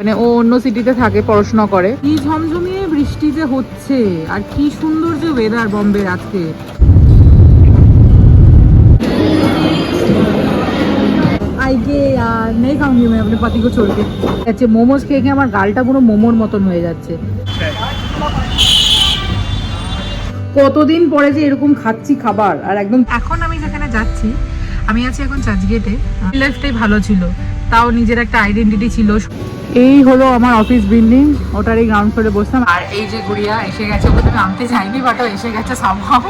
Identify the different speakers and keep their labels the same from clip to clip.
Speaker 1: মানে ও অন্য সিটিতে থাকে পড়াশোনা করে কি ঝমঝমিয়ে বৃষ্টি যে হচ্ছে আর কি সুন্দর যে ওয়েদার বম্বের আজকে আইকে নেই খাউঙ্গি আমি अपने पति को छोड़ के আচ্ছা মোমোস খেয়ে খেয়ে আমার গালটা পুরো মোমোর মতন হয়ে যাচ্ছে কতদিন পরে যে এরকম খাচ্ছি খাবার আর একদম এখন আমি যেখানে যাচ্ছি আমি আছি এখন চার্চগেটে লাইফটাই ভালো ছিল তাও নিজের একটা আইডেন্টিটি ছিল এই হলো আমার অফিস বিল্ডিং ওটার এই গ্রাউন্ড ফ্লোরে বসলাম। আর এই যে গুড়িয়া এসে গেছে, ওকে তুমি আনতে যাইনি বাট এসে গেছে সামহাও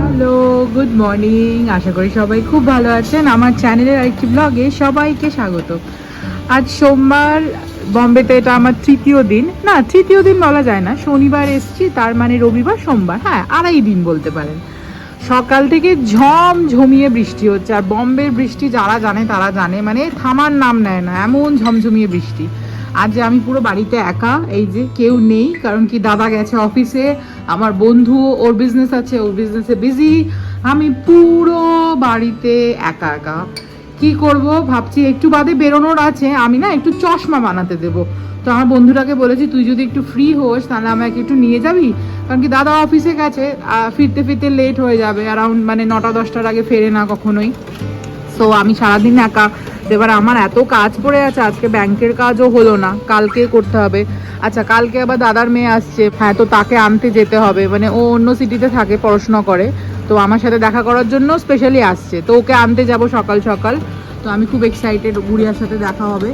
Speaker 1: হ্যালো গুড মর্নিং আশা করি সবাই খুব ভালো আছেন। আমার চ্যানেলের আরেকটি ব্লগে সবাইকে স্বাগত। আজ সোমবার, বম্বেতে এটা আমার তৃতীয় দিন। না, তৃতীয় দিন বলা যায় না, শনিবার এসছি, তার মানে রবিবার, সোমবার। হ্যাঁ আড়াই দিন বলতে পারেন। সকাল থেকে ঝম ঝমিয়ে বৃষ্টি হচ্ছে, আর বম্বের বৃষ্টি যারা জানে তারা জানে মানে থামার নাম নেয় না, এমন ঝমঝমিয়ে বৃষ্টি। আজ আমি পুরো বাড়িতে একা, এই যে কেউ নেই, কারণ কি দাদা গেছে অফিসে, আমার বন্ধু, ওর বিজনেস আছে, ওর বিজনেসে বিজি আমি পুরো বাড়িতে একা একা। কি করব, ভাবছি একটু বাদে বেরোনোর আছে, আমি না একটু চশমা বানাতে দেব। তো আমার বন্ধুটাকে বলেছি, তুই যদি একটু ফ্রি হোস, তাহলে আমাকে একটু নিয়ে যাবি? কারণ কি দাদা অফিসে গেছে ফিরতে ফিরতে লেট হয়ে যাবে অ্যারাউন্ড মানে নটা, দশটার আগে ফেরে না কখনোই। সো আমি সারাদিন একা। এবার আমার এত কাজ পড়ে আছে, আজকে ব্যাংকের কাজও হলো না কালকে করতে হবে। আচ্ছা কালকে আবার দাদার মেয়ে আসছে হ্যাঁ তো তাকে আনতে যেতে হবে মানে ও অন্য সিটিতে থাকে, পড়াশোনা করে। তো আমার সাথে দেখা করার জন্য স্পেশালি আসছে। তো ওকে আনতে যাব সকাল সকাল। তো আমি খুব এক্সাইটেড গুড়িয়ার সাথে দেখা হবে।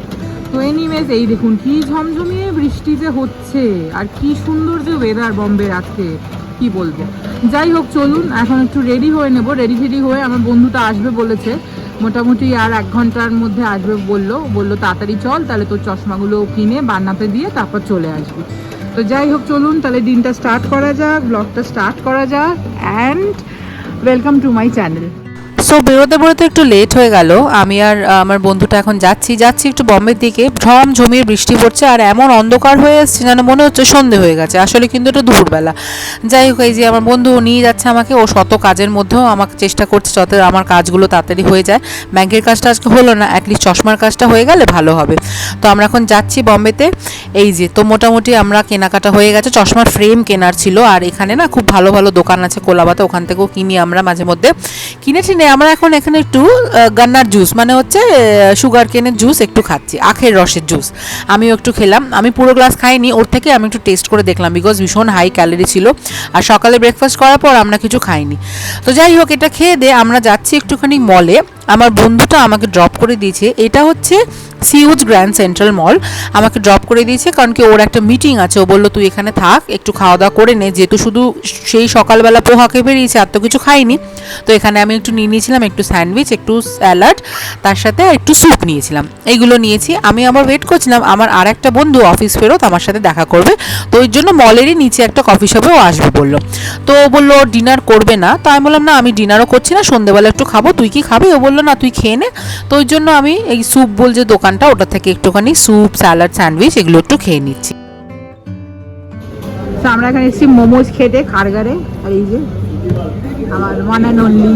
Speaker 1: এনিওয়েজ এই দেখুন, কি ঝমঝমিয়ে বৃষ্টি যে হচ্ছে, আর কি সুন্দর যে ওয়েদার বম্বের আজকে, কি বলব। যাই হোক, চলুন, এখন একটু রেডি হয়ে নেব রেডি ফেডি হয়ে আমার বন্ধুটা আসবে বলেছে। মোটামুটি আর এক ঘণ্টার মধ্যে আসবে বলল বলল, তাড়াতাড়ি চল, তাহলে তোর চশমাগুলো কিনে বান্নাতে দিয়ে তারপর চলে আসবি। তো যাই হোক, চলুন, তাহলে দিনটা স্টার্ট করা যাক ব্লগটা স্টার্ট করা যাক and welcome to my channel
Speaker 2: so বেরোতে বেরোতে একটু লেট হয়ে গেল। আমি আর আমার বন্ধুটা এখন যাচ্ছি। যাচ্ছি একটু বম্বের দিকে। ঝম ঝমিয়ে বৃষ্টি পড়ছে আর এমন অন্ধকার হয়ে এসছে যেন মনে হচ্ছে সন্ধে হয়ে গেছে। আসলে কিন্তু এটা দুপুরবেলা। যাই হোক, এই যে আমার বন্ধু নিয়ে যাচ্ছে আমাকে। ও শত কাজের মধ্যেও আমাকে চেষ্টা করছে যাতে আমার কাজগুলো তাড়াতাড়ি হয়ে যায়। ব্যাংকের কাজটা আজকে হলো না অ্যাটলিস্ট চশমার কাজটা হয়ে গেলে ভালো হবে। তো আমরা এখন যাচ্ছি বম্বেতে। এই যে, তো মোটামুটি আমরা কেনাকাটা হয়ে গেছে। চশমার ফ্রেম কেনার ছিল। আর এখানে না খুব ভালো ভালো দোকান আছে কোলাবাতে। ওখান থেকেও কিনি আমরা মাঝে মধ্যে। কিনে টিনে আমরা এখন এখানে একটু গান্নার জুস মানে হচ্ছে সুগার কেনের জুস একটু খাচ্ছি, আখের রসের জুস আমিও একটু খেলাম। আমি পুরো গ্লাস খাইনি, ওর থেকে আমি একটু টেস্ট করে দেখলাম বিকজ ভীষণ হাই ক্যালোরি ছিল। আর সকালে ব্রেকফাস্ট করার পর আমরা কিছু খাইনি। তো যাই হোক, এটা খেয়ে দে, আমরা যাচ্ছি একটুখানি মলে আমার বন্ধুটা আমাকে ড্রপ করে দিয়েছে। এটা হচ্ছে সিউজ গ্র্যান্ড সেন্ট্রাল মল আমাকে ড্রপ করে দিয়েছে কারণ কি ওর একটা মিটিং আছে। ও বলল, তুই এখানে থাক, একটু খাওয়া দাওয়া করে নে। যেহেতু শুধু সেই সকালবেলা পোহা খেয়ে বেরিয়েছে, আর তো কিছু খাইনি। তো এখানে আমি একটু নিয়ে নিয়েছিলাম, একটু স্যান্ডউইচ, একটু স্যালাড, তার সাথে একটু স্যুপ নিয়েছিলাম। এইগুলো নিয়েছি। আমি আবার ওয়েট করছিলাম, আমার আর একটা বন্ধু অফিস ফেরত আমার সাথে দেখা করবে। তো ওই জন্য মলেরই নিচে একটা কফি শপেও আসবে বলল। তো ও বলল ডিনার করবে না। তো আমি বললাম, না, আমি ডিনারও করছি না সন্ধ্যেবেলা একটু খাব। তুই কি খাবি? ও বলল না, তুই খেয়ে নে। তো ওই জন্য আমি এই স্যুপ বল যে দোকানটা, ওটা থেকে একটুখানি স্যুপ স্যালাড স্যান্ডউইচ এগুলো একটু খেয়ে নিচ্ছি।
Speaker 1: তো আমরা এখানে এসেছি মোমোজ খেতে, খারগারে, আর এই যে আমার ওয়ান অ্যান্ড অনলি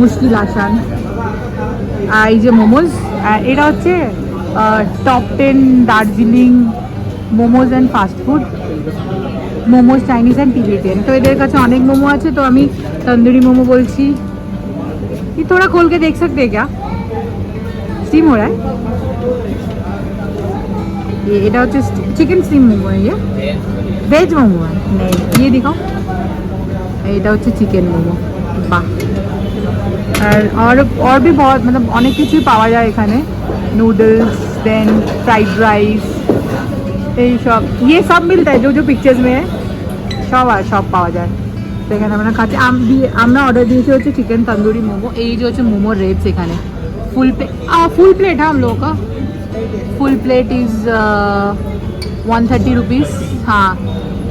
Speaker 1: মুশকিল আসান। আর এই যে মোমোজ এটা হচ্ছে top ten Darjeeling momos and fast food momos Chinese and Tibetan তো এদের কাছে অনেক মোমো আছে, তো আমি তন্দুরি মোমো বলছি। ये थोड़ा खोल के देख सकते हैं क्या स्टीम हो रहा है ये এটা হচ্ছে চিকেন স্টিম মোমো है ये ভেজ মোমো है नहीं ये दिखाओ এটা হচ্ছে চিকেন মোমো বাহ আর और और भी बहुत मतलब অনেক কিছুই পাওয়া যায় এখানে নুডলস দেন फ्राइड রাইস এই সব ये सब मिलता है जो जो पिक्चर्स में है সব আর সব পাওয়া যায় তো এখানে আমরা খাচ্ছি আমরা অর্ডার দিয়েছি হচ্ছে চিকেন তন্দুরি মোমো এই যে হচ্ছে মোমো রেটস এখানে। ফুল প্লেট ফুল প্লেট হ্যাঁ লোক full plate is one thirty rupees হ্যাঁ।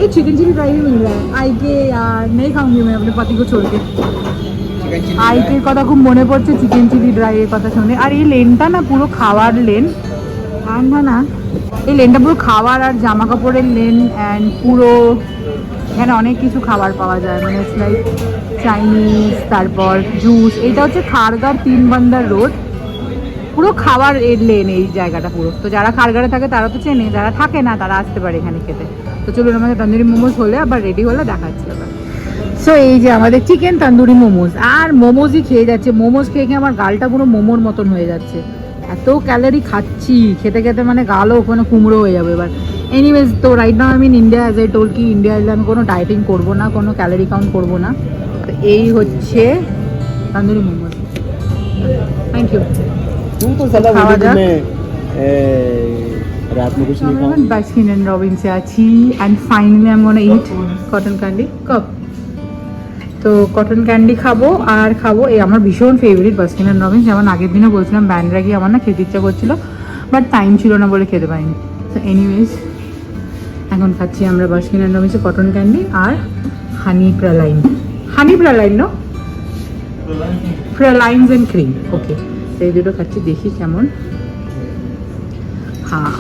Speaker 1: এই চিকেন চিলি फ्राई भी मिल रहा है आई के यार नहीं खाऊंगी मैं अपने पति को আইকের কথা খুব মনে পড়ছে চিকেন চিলি ড্রাই এর কথা শুনে। আর এই লেনটা না পুরো খাওয়ার লেন। আর না না। এই লেনটা পুরো খাওয়ার আর জামা কাপড়ের লেন অ্যান্ড পুরো এখানে অনেক কিছু খাবার পাওয়া যায় মানে লাইক চাইনিজ তারপর জুস এটা হচ্ছে খারগার তিন বান্দার রোড পুরো খাবার এর লেন এই জায়গাটা পুরো। তো যারা খারগারে থাকে, তারা তো চেনে, যারা থাকে না, তারা আসতে পারে এখানে খেতে। তো চলুন, আমাদের তন্দুরি মোমোজ হলে, আবার রেডি হলে দেখাচ্ছি আবার সো এই যে আমাদের চিকেন তন্দুরি মোমোজ, আর মোমোজই খেয়ে যাচ্ছে। মোমোজ খেয়ে খেয়ে আমার গালটা পুরো মোমোর মতন হয়ে যাচ্ছে। এত ক্যালোরি খাচ্ছি, খেতে খেতে মানে গালও ওখানে কুমড়ো হয়ে যাবে এবার। এনিওয়েজ তো রাইট নাও আমি in India as I told কি ইন্ডিয়া এলে আমি কোনো ডায়েটিং করবো না কোনো ক্যালোরি কাউন্ট করবো না তো এই হচ্ছে তন্দুরি মোমোজ থ্যাংক ইউ
Speaker 3: तू तो सदा
Speaker 1: खावा
Speaker 3: बोली
Speaker 1: जा।
Speaker 3: कि मैं ए, रात में कुछ नहीं
Speaker 1: আমি
Speaker 3: खाऊं
Speaker 1: এখন বাস্কিন অ্যান্ড রবিন্সে আছি অ্যান্ড ফাইনালি আমি মনে ইট কটন ক্যান্ডি কাপ তো কটন ক্যান্ডি খাবো আর খাবো এই আমার ভীষণ ফেভারিট বাস্কিন অ্যান্ড রবিন্স যেমন আগের দিনও বলছিলাম ব্যান্ডরা গিয়ে আমার না খেতে ইচ্ছা করছিল বাট টাইম ছিল না বলে খেতে পারিনি তো এনিওয়েজ এখন খাচ্ছি আমরা বাস্কিন অ্যান্ড রবিন্সে cotton candy R honey praline honey praline no? Pralines and cream okay এই দুটো খাচ্ছি, দেখি কেমন। হ্যাঁ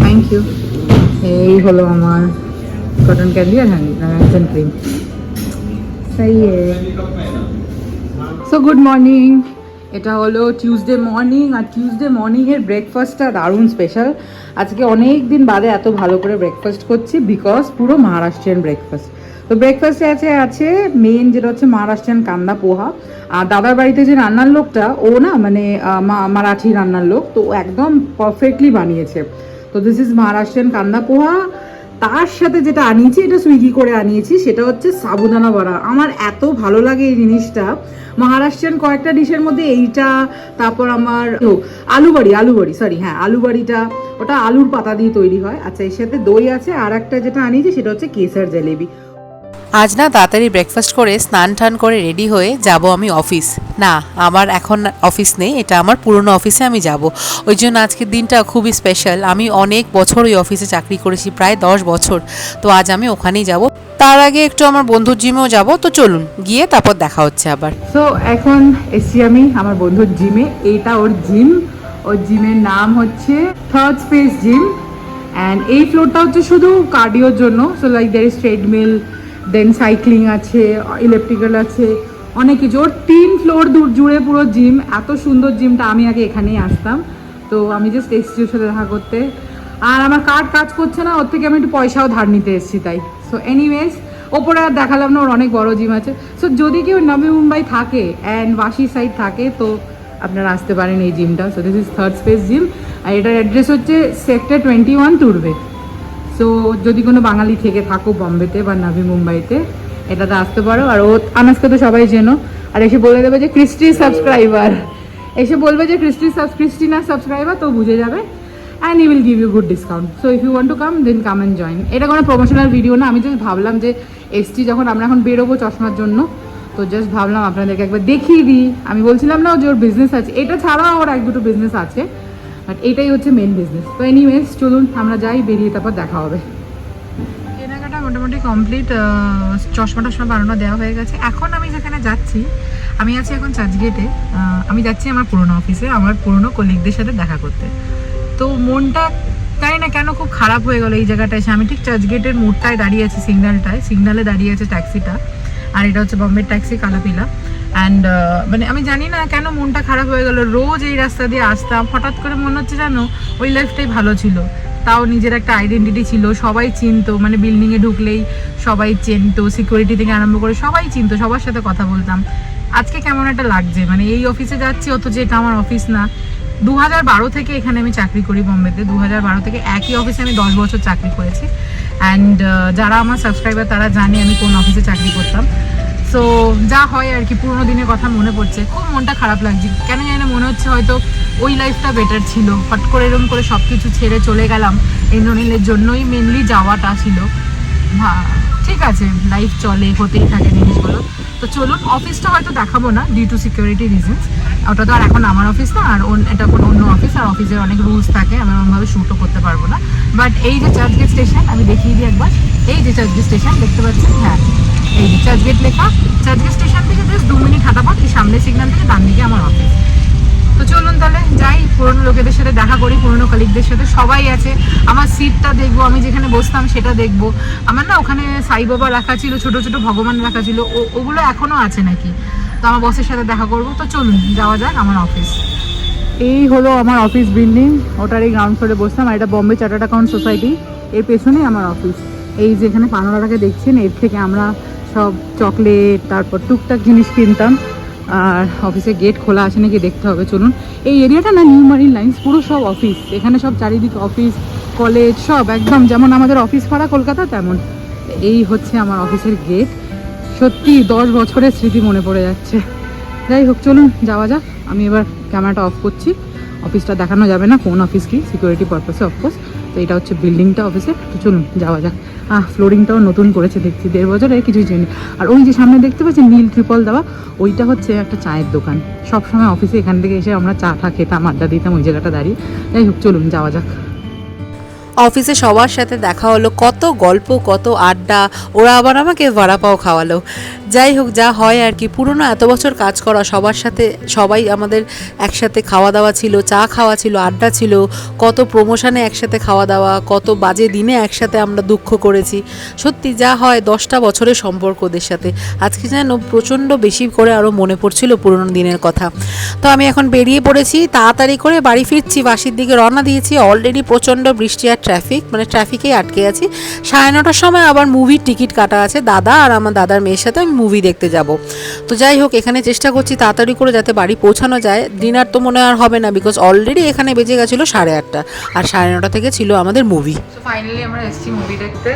Speaker 1: থ্যাংক ইউ এই হলো আমার কটন ক্যান্ডি আর হ্যান্ড ক্রিম সেই সো গুড মর্নিং এটা হলো টিউসডে মর্নিং আর টিউসডে মর্নিংয়ের ব্রেকফাস্টটা দারুণ স্পেশাল আজকে অনেক দিন বাদে এত ভালো করে ব্রেকফাস্ট করছি বিকজ পুরো মহারাষ্ট্রিয়ান ব্রেকফাস্ট তো ব্রেকফাস্টে আছে আছে মেন যেটা হচ্ছে মহারাষ্ট্রিয়ান কান্দা পোহা। আর দাদার বাড়িতে যে রান্নার লোকটা, ও না মানে মারাঠি রান্নার লোক, তো একদম পারফেক্টলি বানিয়েছে। তো দিস ইজ মহারাষ্ট্রিয়ান কান্দা পোহা। তার সাথে যেটা আনিয়েছি, এটা সুইগি করে আনিয়েছি, সেটা হচ্ছে সাবুদানা বড়া। আমার এত ভালো লাগে এই জিনিসটা। মহারাষ্ট্রিয়ান কয়েকটা ডিশের মধ্যে এইটা, তারপর আমার ও আলু বাড়ি আলু বাড়ি সরি হ্যাঁ আলু বাড়িটা ওটা আলুর পাতা দিয়ে তৈরি হয়। আচ্ছা এর সাথে দই আছে আর একটা যেটা আনিয়েছি, সেটা হচ্ছে কেসার জলেবি।
Speaker 2: আজ না তাড়াতাড়ি ব্রেকফাস্ট করে স্নান টান করে রেডি হয়ে যাব আমি অফিস না, আমার এখন অফিস নেই, এটা আমার পুরনো অফিসে আমি যাব। ওই জন্য আজকের দিনটা খুবই স্পেশাল আমি অনেক বছর ওই অফিসে চাকরি করেছি, প্রায় দশ বছর। তো আজ আমি ওখানেই যাব। তার আগে একটু আমার বন্ধুর জিমেও যাব, তো চলুন, গিয়ে তারপর দেখা হচ্ছে আবার।
Speaker 1: তো এখন এসছি আমি আমার বন্ধুর জিমে এইটা ওর জিম ওর জিমের নাম হচ্ছে থার্ড স্পেস জিম অ্যান্ড এই ফ্লোরটা হচ্ছে শুধু কার্ডিওর জন্য। So like there is treadmill then cycling আছে ইলেকট্রিক্যাল আছে, অনেক কিছু। ওর তিন ফ্লোর দূর জুড়ে পুরো জিম এত সুন্দর জিমটা আমি আগে এখানেই আসতাম। তো আমি জাস্ট এসছি ওর সাথে দেখা করতে। আর আমার কার্ড কাজ করছে না, ওর থেকে আমি একটু পয়সাও ধার নিতে এসেছি তাই। সো এনিওয়েজ ওপরে আর দেখালাম না, ওর অনেক বড় জিম আছে। সো যদি কেউ নবী মুম্বাই থাকে অ্যান্ড বাসি সাইড থাকে, তো আপনারা আসতে পারেন এই জিমটা so this is third space gym আর এটার অ্যাড্রেস হচ্ছে সেক্টর টোয়েন্টি ওয়ান তুরবে সো যদি কোনো বাঙালি থেকে থাকো বম্বেতে বা নাভি মুম্বাইতে এটাতে আসতে পারো। আর ও আনাজকে তো সবাই চেনো। আর এসে বলে দেবে যে ক্রিস্টি সাবস্ক্রাইবার। এসে বলবে যে ক্রিস্টি সাব ক্রিস্টিনা সাবস্ক্রাইবার, তো বুঝে যাবে। And I will give you good discount so if you want to come then come and join এটা কোনো প্রমোশনাল ভিডিও না। আমি জাস্ট ভাবলাম যে এসটি যখন আমরা এখন বেরোবো চশমার জন্য। তো জাস্ট ভাবলাম আপনাদেরকে একবার দেখিয়ে দিই। আমি বলছিলাম না যে ওর বিজনেস আছে। এটা ছাড়াও ওর এক দুটো বিজনেস আছে। বাট এটাই হচ্ছে মেন বিজনেস তো এনিওয়েজ চলুন, আমরা যাই, বেরিয়ে তারপর দেখা হবে। কেনাকাটা মোটামুটি কমপ্লিট চশমা টশমা বানানো দেওয়া হয়ে গেছে। এখন আমি যেখানে যাচ্ছি, আমি আছি এখন চার্চগেটে আমি যাচ্ছি আমার পুরনো অফিসে আমার পুরনো কলিগদের সাথে দেখা করতে। তো মনটা জানি না কেন খুব খারাপ হয়ে গেলো এই জায়গাটায় এসে? আমি ঠিক চার্চগেটের মোড়টায় দাঁড়িয়ে আছি, সিগন্যালটায়। সিগন্যালে দাঁড়িয়ে আছে ট্যাক্সিটা আর এটা হচ্ছে বম্বের ট্যাক্সি কালাপিলা অ্যান্ড মানে আমি জানি না কেন মনটা খারাপ হয়ে গেল। রোজ এই রাস্তা দিয়ে আসতাম। হঠাৎ করে মনে হচ্ছে জানো, ওই লাইফটাই ভালো ছিল। তাও নিজের একটা আইডেন্টিটি ছিল। সবাই চিনতো। মানে বিল্ডিংয়ে ঢুকলেই সবাই চিনতো। সিকিউরিটি থেকে আরম্ভ করে সবাই চিনতো। সবার সাথে কথা বলতাম। আজকে কেমন একটা লাগছে? মানে এই অফিসে যাচ্ছি, অথচ এটা আমার অফিস না। দু হাজার বারো থেকে এখানে আমি চাকরি করি বম্বেতে। দু হাজার বারো থেকে একই অফিসে আমি দশ বছর চাকরি করেছি। অ্যান্ড যারা আমার সাবস্ক্রাইবার তারা জানে আমি কোন অফিসে চাকরি করতাম। সো যা হয় আর কি, পুরোনো দিনের কথা মনে পড়ছে। খুব মনটা খারাপ লাগছে। কেন জানি মনে হচ্ছে হয়তো ওই লাইফটা বেটার ছিল। হট করে এরকম করে সব কিছু ছেড়ে চলে গেলাম। ইন্দ্রনীলের জন্যই মেনলি যাওয়াটা ছিল। ঠিক আছে লাইফ চলে, হতেই থাকে জিনিসগুলো। তো চলুন অফিসটা হয়তো দেখাবো না ডিউ টু সিকিউরিটি রিজনস ওটা তো আর এখন আমার অফিস না, আর এটা কোনো অন্য অফিস আর অফিসের অনেক রুলস থাকে। আমি ওরকমভাবে শ্যুটও করতে পারব না। বাট এই যে চার্চগেট স্টেশন আমি দেখিয়ে দিই একবার। এই যে চার্চগেট স্টেশন দেখতে পাচ্ছেন? হ্যাঁ। এই যে চার্চগেট লেখা। চার্চগেট স্টেশন থেকে জাস্ট দু মিনিট হাঁটা পথ এই সামনের সিগন্যাল থেকে ডান দিকে আমার অফিস তো চলুন তাহলে যাই, পুরনো লোকেদের সাথে দেখা করি, পুরনো কলিগদের সাথে। সবাই আছে। আমার সিটটা দেখব, আমি যেখানে বসতাম সেটা দেখব। আমার না ওখানে সাই বাবা রাখা ছিল, ছোট ছোট ভগবান রাখা ছিল। ওগুলো এখনও আছে নাকি? তো আমার বসের সাথে দেখা করব। তো চলুন, যাওয়া যাক আমার অফিস এই হলো আমার অফিস বিল্ডিং ওটার এই গ্রাউন্ড ফ্লোরে বসলাম আর এটা বম্বে চার্টার্ড অ্যাকাউন্ট সোসাইটি এর পেছনেই আমার অফিস এই যেখানে পানোরাটাকে দেখছেন, এর থেকে আমরা সব চকলেট, তারপর টুকটাক জিনিস কিনতাম। আর অফিসের গেট খোলা আছে নাকি দেখতে হবে, চলুন। এই এরিয়াটা না নিউ মারিন লাইন্স পুরো সব অফিস এখানে সব চারিদিকে অফিস কলেজ সব একদম যেমন আমাদের অফিস পাড়া কলকাতা, তেমন। এই হচ্ছে আমার অফিসের গেট সত্যি দশ বছরের স্মৃতি মনে পড়ে যাচ্ছে। যাই হোক, চলুন, যাওয়া যাক। আমি এবার ক্যামেরাটা অফ করছি। অফিসটা দেখানো যাবে না, কোন অফিস কি সিকিউরিটি পারপাসে অফকোর্স তো এটা হচ্ছে বিল্ডিংটা অফিসের তো চলুন, যাওয়া যাক। আহ ফ্লোরিংটাও নতুন করেছে, দেখছি, দেড় বছরে কিছুই চিনি আর ওই যে সামনে দেখতে পাচ্ছি নীল ট্রিপল দেওয়া, ওইটা হচ্ছে একটা চায়ের দোকান। সব সময় অফিসে এখান থেকে এসে আমরা চা টা খেতাম, আড্ডা দিতাম, ওই জায়গাটা দাঁড়িয়ে। যাই হোক, চলুন, যাওয়া যাক।
Speaker 2: অফিসে সবার সাথে দেখা হলো, কত গল্প, কত আড্ডা, ওরা আবার আমাকে ভাড়াপাও খাওয়ালো। যাই হোক, যা হয় আর কি। পুরনো এত বছর কাজ করা, সবার সাথে সবাই আমাদের একসাথে খাওয়া দাওয়া ছিল, চা খাওয়া ছিল, আড্ডা ছিল। কত প্রমোশনে একসাথে খাওয়া দাওয়া, কত বাজে দিনে একসাথে আমরা দুঃখ করেছি। সত্যি, যা হয় দশটা বছরের সম্পর্ক ওদের সাথে। আজকে যেন প্রচণ্ড বেশি করে আরও মনে পড়ছিল পুরনো দিনের কথা। তো আমি এখন বেরিয়ে পড়েছি, তাড়াতাড়ি করে বাড়ি ফিরছি, বাসির দিকে রওনা দিয়েছি। অলরেডি প্রচণ্ড বৃষ্টি আর ট্রাফিক মানে ট্রাফিকেই আটকে আছি। সাড়ে নটার সময় আবার মুভির টিকিট কাটা আছে, দাদা আর আমার দাদার মেয়ের সাথে। আমি মুভি দেখতে যাব। তো যাই হোক, এখানে চেষ্টা করছি তাড়াতাড়ি করে যাতে বাড়ি পৌঁছানো যায়। ডিনার তো মনে আর হবে না বিকজ অলরেডি এখানে বেজে গেছিল সাড়ে আটটা। আর সাড়ে নটা থেকে ছিল আমাদের মুভি
Speaker 1: ফাইনালি আমরা এসেছি মুভি দেখতে।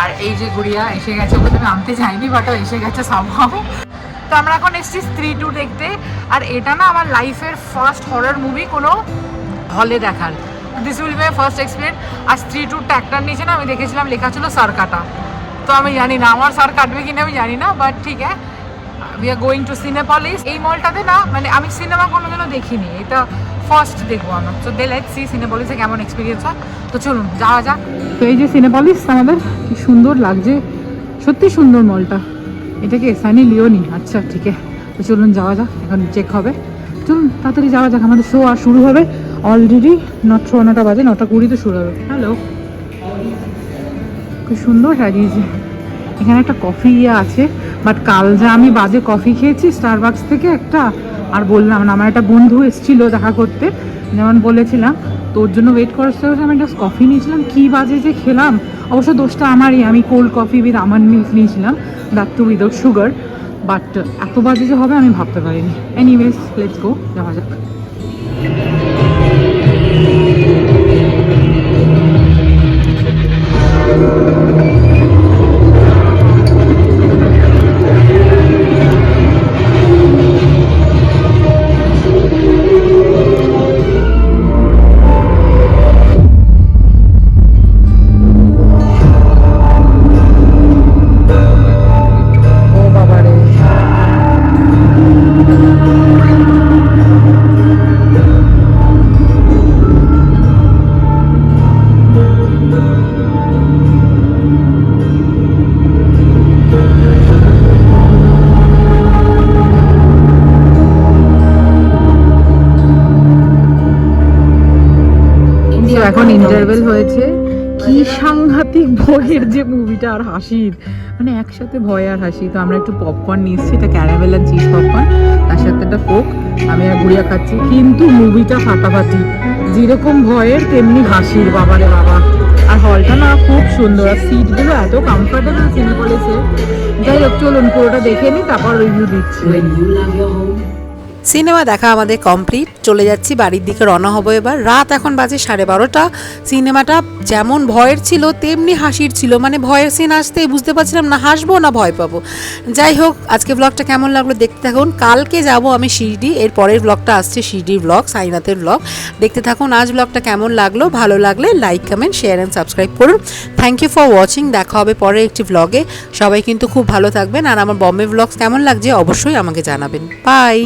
Speaker 1: আর এই যে গুড়িয়া এসে গেছে, ওকে তো আমি আনতে যাইনি বাট এসে গেছে সামহাও তো আমরা এখন এসেছি স্ত্রী টু দেখতে। আর এটা না আমার লাইফের ফার্স্ট হরর মুভি কোনো হলে দেখার। This will my first experience R Stree two Tector নিচে না, আমি দেখেছিলাম, লেখা ছিল সার কাটা তো আমি জানি না, আমার সার কাটবে কিনা আমি জানি না বাট ঠিক আছে। We are going to Cinepolis এই মলটাতে না মানে আমি সিনেমা কোনোদিনও দেখিনি। এটা ফার্স্ট দেখব আমরা। তো দে লেট সি সিনেপলিসে কেমন এক্সপিরিয়েন্স হয়। তো চলুন, যাওয়া যাক। তো এই যে সিনেপলিস আমাদের কি সুন্দর লাগছে। সত্যি সুন্দর মলটা এটা কি সানি লিওনি আচ্ছা ঠিক আছে। তো চলুন যাওয়া যাক, এখন চেক হবে। চলুন, তাড়াতাড়ি যাওয়া যাক। আমাদের শো আর শুরু হবে অলরেডি নট, নটা বাজে, নটা কুড়িতে শুরু হবে। হ্যালো খুব সুন্দর সাজিয়েছে। এখানে একটা কফি ইয়ে আছে বাট কাল যা আমি বাজে কফি খেয়েছি স্টারবাক্স থেকে একটা, আর বললাম না, আমার একটা বন্ধু এসেছিল দেখা করতে, যেমন বলেছিলাম তোর জন্য ওয়েট করার সময় আমি একটা কফি নিয়েছিলাম, কি বাজে যে খেলাম, অবশ্য দোষটা আমারই, আমি কোল্ড কফি উইথ আমার মিল্ক নিয়েছিলাম that too without sugar but এত বাজে যে হবে আমি ভাবতে পারিনি। এনিওয়েজ লেটস গো যাওয়া যাক। ও এখন ইন্টারভেল হয়েছে। কি সাংঘাতিক ভয়ের যে মুভিটা আর হাসির। মানে একসাথে ভয় আর হাসি। তো আমরা একটু পপকর্ন নিয়েছি এটা ক্যারামেল আর চিজ পপকর্ন তার সাথে একটা কোক আমি আর গুড়িয়া খাচ্ছি। কিন্তু মুভিটা ফাটাফাটি। যেরকম ভয়ের, তেমনি হাসির। বাবারে বাবা। আর হলটা না খুব সুন্দর। আর সিটগুলো এত কমফোর্টেবল সিনেপলেসে যাই হোক, চলুন পুরোটা দেখে নিই তারপর রিভিউ দিচ্ছি।
Speaker 2: সিনেমা দেখা আমাদের কমপ্লিট। চলে যাচ্ছি বাড়ির দিকে, রওনা হব এবার। রাত এখন বাজে সাড়ে বারোটা। সিনেমাটা যেমন ভয়ের ছিল, তেমনি হাসির ছিল। মানে ভয়ের সিন আসতে বুঝতে পারছিলাম না, হাসবো না ভয় পাবো। যাই হোক, আজকে ব্লগটা কেমন লাগল দেখতে থাকুন। কালকে যাব আমি শিরডি, এর পরের ব্লগটা আসছে শিরডির ব্লগ সাইনাথের ব্লগ দেখতে থাকুন আজ ব্লগটা কেমন লাগল। ভালো লাগলে like comment share and subscribe করুন। থ্যাংক ইউ ফর ওয়াচিং দেখা হবে পরের একটি ব্লগে সবাই কিন্তু খুব ভালো থাকবেন। আর আমার বম্বে ব্লগস কেমন লাগছে অবশ্যই আমাকে জানাবেন। বাই